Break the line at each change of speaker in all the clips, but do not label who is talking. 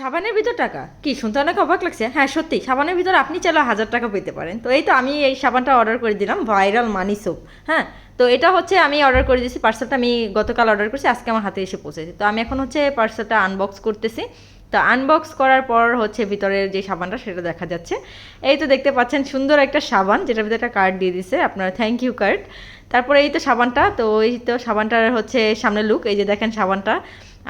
সাবানের ভিতর টাকা? কি, শুনতে অনেক অবাক লাগছে। হ্যাঁ সত্যি, সাবানের ভিতর আপনি চাইলে হাজার টাকা পেতে পারেন। তো এই তো আমি এই সাবানটা অর্ডার করে দিলাম ভাইরাল মানি সোপ হ্যাঁ? তো এটা হচ্ছে আমি অর্ডার করে দিয়েছি পার্সেলটা আমি গতকাল অর্ডার করেছি, আজকে আমার হাতে এসে পৌঁছেছে। তো আমি এখন হচ্ছে পার্সেলটা আনবক্স করতেছি। তো আনবক্স করার পর হচ্ছে ভিতরের যে সাবানটা, সেটা দেখা যাচ্ছে। এই তো দেখতে পাচ্ছেন সুন্দর একটা সাবান, যেটার ভিতরে একটা কার্ড দিয়ে দিছে। আপনার থ্যাংক ইউ কার্ড তারপরে এই তো সাবানটা, তো এই তো সাবানটার হচ্ছে সামনের লুক এই যে দেখেন সাবানটা।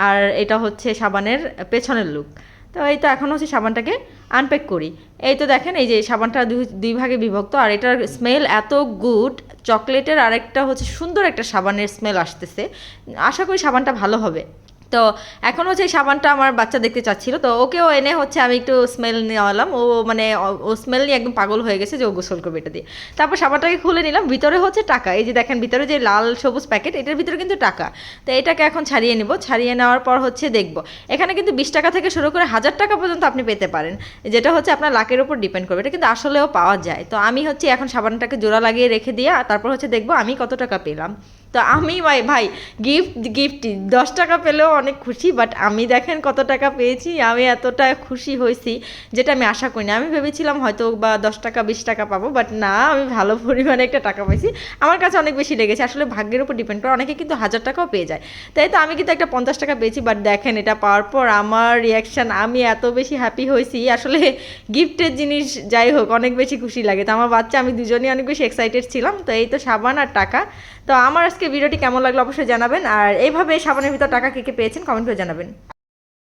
আর এটা হচ্ছে সাবানের পেছনের লুক তো এই তো এখন হচ্ছে সাবানটাকে আনপ্যাক করি। এই তো দেখেন, এই যে সাবানটা দুই দুই ভাগে বিভক্ত। আর এটার স্মেল এত গুড চকলেটের আরেকটা হচ্ছে সুন্দর একটা সাবানের স্মেল আসতেছে। আশা করি সাবানটা ভালো হবে। তো এখন হচ্ছে সাবানটা আমার বাচ্চা দেখতে চাচ্ছিল, তো ওকেও এনে হচ্ছে আমি একটু স্মেল নেওয়ালাম। ও মানে ও- ও স্মেল নিয়ে একদম পাগল হয়ে গেছে যে ও গোসল করবে এটা দিয়ে। তারপর সাবানটাকে খুলে নিলাম, ভিতরে হচ্ছে টাকা। এই যে দেখেন, ভিতরে যে লাল সবুজ প্যাকেট এটার ভিতরে কিন্তু টাকা। তো এটাকে এখন ছাড়িয়ে নিব। ছাড়িয়ে নেওয়ার পর হচ্ছে দেখব। এখানে কিন্তু বিশ টাকা থেকে শুরু করে হাজার টাকা পর্যন্ত আপনি পেতে পারেন। যেটা হচ্ছে আপনার লাকের উপর ডিপেন্ড করবে। এটা কিন্তু আসলেও পাওয়া যায়। তো আমি হচ্ছে এখন সাবানটাকে জোড়া লাগিয়ে রেখে দিয়ে, তারপর হচ্ছে দেখব আমি কত টাকা পেলাম। তো আমি ভাই ভাই গিফট গিফট দশ টাকা পেলেও অনেক খুশি বাট আমি দেখেন কত টাকা পেয়েছি, আমি এতটা খুশি হয়েছি, যেটা আমি আশা করিনি। আমি ভেবেছিলাম হয়তো বা দশ টাকা, বিশ টাকা পাবো বাট না, আমি ভালো পরিমাণে একটা টাকা পাইছি। আমার কাছে অনেক বেশি লেগেছে। আসলে ভাগ্যের উপর ডিপেন্ড করে অনেকে কিন্তু হাজার টাকাও পেয়ে যায়। তাই তো আমি কিন্তু একটা পঞ্চাশ টাকা পেয়েছি বাট দেখেন এটা পাওয়ার পর আমার রিয়াকশান আমি এত বেশি হ্যাপি হয়েছি। আসলে গিফটের জিনিস যাই হোক, অনেক বেশি খুশি লাগে। তো আমার বাচ্চা, আমি দুজনেই অনেক বেশি এক্সাইটেড ছিলাম। তো এই তো সাবান আর টাকা। তো আমার আজকে ভিডিওটি কেমন লাগল অবশ্যই জানাবেন, আর এইভাবে সাবানের ভিতর টাকা কে কে পেয়েছেন কমেন্ট করে জানাবেন।